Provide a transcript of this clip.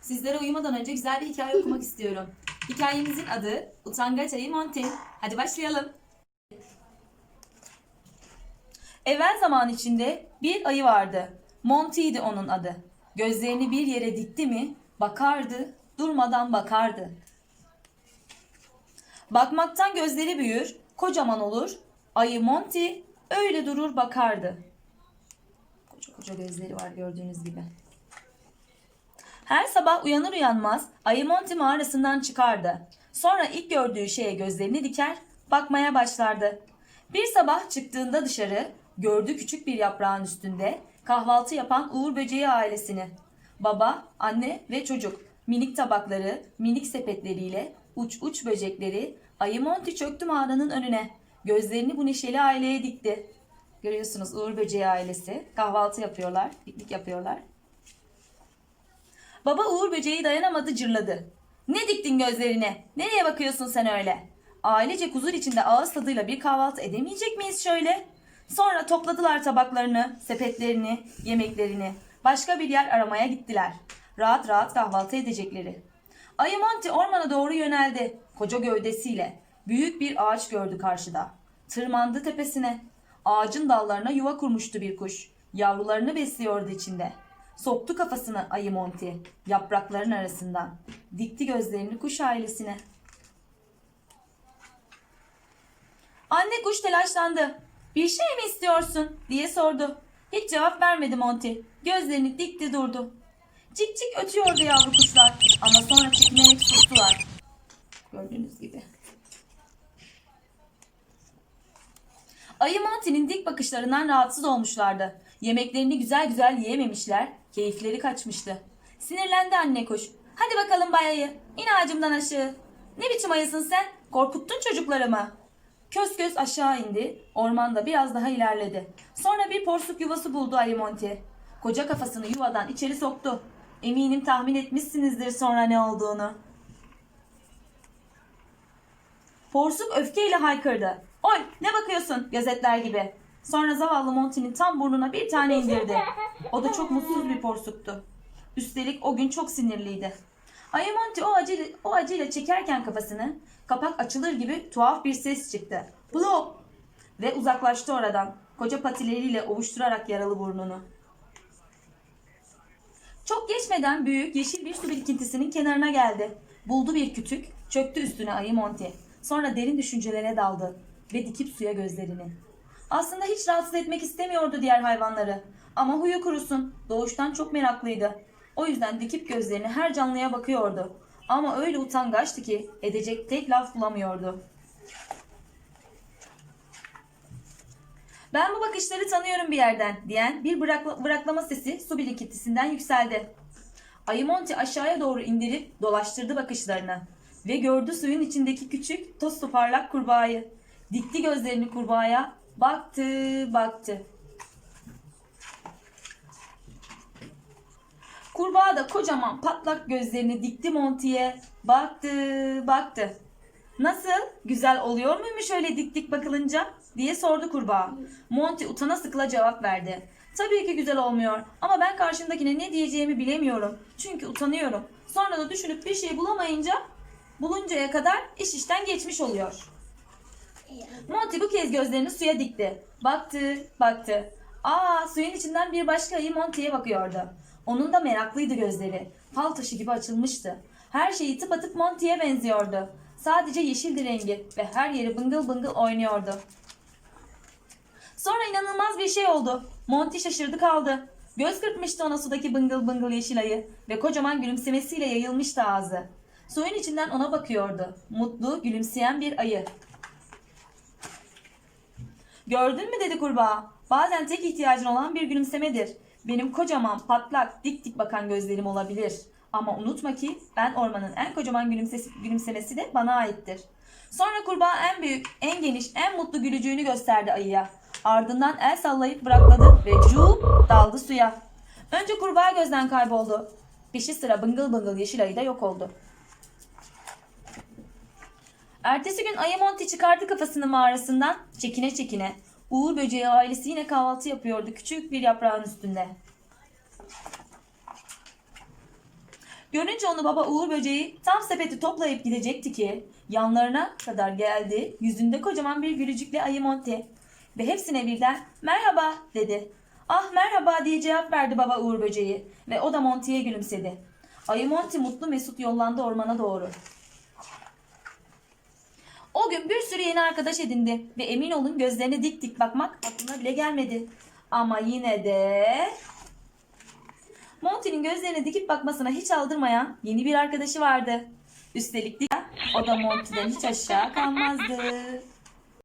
Sizlere uyumadan önce güzel bir hikaye okumak istiyorum. Hikayemizin adı Utangaç Ayı Monty. Hadi başlayalım. Evvel zaman içinde bir ayı vardı. Monty'ydi onun adı. Gözlerini bir yere dikti mi bakardı, durmadan bakardı. Bakmaktan gözleri büyür, kocaman olur. Ayı Monty öyle durur bakardı. Koca koca gözleri var gördüğünüz gibi. Her sabah uyanır uyanmaz ayı Monty mağarasından çıkardı. Sonra ilk gördüğü şeye gözlerini diker, bakmaya başlardı. Bir sabah çıktığında dışarı gördü küçük bir yaprağın üstünde kahvaltı yapan Uğur böceği ailesini. Baba, anne ve çocuk minik tabakları, minik sepetleriyle uç uç böcekleri ayı Monty çöktü mağaranın önüne. Gözlerini bu neşeli aileye dikti. Görüyorsunuz Uğur böceği ailesi kahvaltı yapıyorlar, piknik yapıyorlar. Baba Uğur böceği dayanamadı cırladı. Ne diktin gözlerine? Nereye bakıyorsun sen öyle? Ailece huzur içinde ağız tadıyla bir kahvaltı edemeyecek miyiz şöyle? Sonra topladılar tabaklarını, sepetlerini, yemeklerini. Başka bir yer aramaya gittiler. Rahat rahat kahvaltı edecekleri. Ayı Monty ormana doğru yöneldi. Koca gövdesiyle. Büyük bir ağaç gördü karşıda. Tırmandı tepesine. Ağacın dallarına yuva kurmuştu bir kuş. Yavrularını besliyordu içinde. Soktu kafasını ayı Monty yaprakların arasından. Dikti gözlerini kuş ailesine. Anne kuş telaşlandı. Bir şey mi istiyorsun diye sordu. Hiç cevap vermedi Monty. Gözlerini dikti durdu. Cik cik ötüyordu yavru kuşlar ama sonra çekinerek sustular. Ayı Monty'nin dik bakışlarından rahatsız olmuşlardı. Yemeklerini güzel güzel yiyememişler, keyifleri kaçmıştı. Sinirlendi anne kuş. Hadi bakalım bay ayı, in ağacımdan aşağı. Ne biçim ayısın sen? Korkuttun çocuklarımı. Köz köz aşağı indi, ormanda biraz daha ilerledi. Sonra bir porsuk yuvası buldu ayı Monty. Koca kafasını yuvadan içeri soktu. Eminim tahmin etmişsinizdir sonra ne olduğunu. Porsuk öfkeyle haykırdı. Oy ne bakıyorsun gözetler gibi. Sonra zavallı Monty'nin tam burnuna bir tane indirdi. O da çok mutsuz bir porsuktu. Üstelik o gün çok sinirliydi. Ayı Monty o acıyla, o acıyla çekerken kafasını kapak açılır gibi tuhaf bir ses çıktı. Plop! Ve uzaklaştı oradan. Koca patileriyle ovuşturarak yaralı burnunu. Çok geçmeden büyük yeşil bir su birikintisinin kenarına geldi. Buldu bir kütük, çöktü üstüne ayı Monty. Sonra derin düşüncelere daldı ve dikip suya gözlerini. Aslında hiç rahatsız etmek istemiyordu diğer hayvanları. Ama huyu kurusun, doğuştan çok meraklıydı. O yüzden dikip gözlerini her canlıya bakıyordu. Ama öyle utangaçtı ki edecek tek laf bulamıyordu. Ben bu bakışları tanıyorum bir yerden diyen bir bırakla- bıraklama sesi su birikintisinden yükseldi. Ayı Monty aşağıya doğru indirip dolaştırdı bakışlarını ve gördü suyun içindeki küçük toz parlak kurbağayı. Dikti gözlerini kurbağaya, baktı, baktı. Kurbağa da kocaman patlak gözlerini dikti Monty'ye, baktı, baktı. Nasıl? Güzel oluyor muymuş öyle dik dik bakılınca? diye sordu kurbağa. Monty utana sıkıla cevap verdi. Tabii ki güzel olmuyor ama ben karşımdakine ne diyeceğimi bilemiyorum. Çünkü utanıyorum. Sonra da düşünüp bir şey bulamayınca buluncaya kadar iş işten geçmiş oluyor. Monty bu kez gözlerini suya dikti. Baktı, baktı. Aa, suyun içinden bir başka ayı Monty'ye bakıyordu. Onun da meraklıydı gözleri. Fal taşı gibi açılmıştı. Her şeyi tıpatıp Monty'ye benziyordu. Sadece yeşildi rengi ve her yeri bıngıl bıngıl oynuyordu. Sonra inanılmaz bir şey oldu. Monty şaşırdı kaldı. Göz kırpmıştı ona sudaki bıngıl bıngıl yeşil ayı ve kocaman gülümsemesiyle yayılmıştı ağzı. Suyun içinden ona bakıyordu. Mutlu, gülümseyen bir ayı. Gördün mü dedi kurbağa. Bazen tek ihtiyacın olan bir gülümsemedir. Benim kocaman, patlak, dik dik bakan gözlerim olabilir. Ama unutma ki ben ormanın en kocaman gülümsesi, gülümsemesi de bana aittir. Sonra kurbağa en büyük, en geniş, en mutlu gülücüğünü gösterdi ayıya. Ardından el sallayıp bırakladı ve cu daldı suya. Önce kurbağa gözden kayboldu. Peşi sıra bıngıl bıngıl yeşil ayı da yok oldu. Ertesi gün Ayı Monty çıkardı kafasını mağarasından çekine çekine. Uğur böceği ailesi yine kahvaltı yapıyordu küçük bir yaprağın üstünde. Görünce onu baba Uğur böceği tam sepeti toplayıp gidecekti ki yanlarına kadar geldi. Yüzünde kocaman bir gülücükle ayı Monty. Ve hepsine birden merhaba dedi. Ah merhaba diye cevap verdi baba Uğur böceği. Ve o da Monty'ye gülümsedi. Ayı Monty mutlu mesut yollandı ormana doğru. O gün bir sürü yeni arkadaş edindi ve emin olun gözlerine dik dik bakmak aklına bile gelmedi. Ama yine de Monty'nin gözlerine dikip bakmasına hiç aldırmayan yeni bir arkadaşı vardı. Üstelik de o da Monty'den hiç aşağı kalmazdı.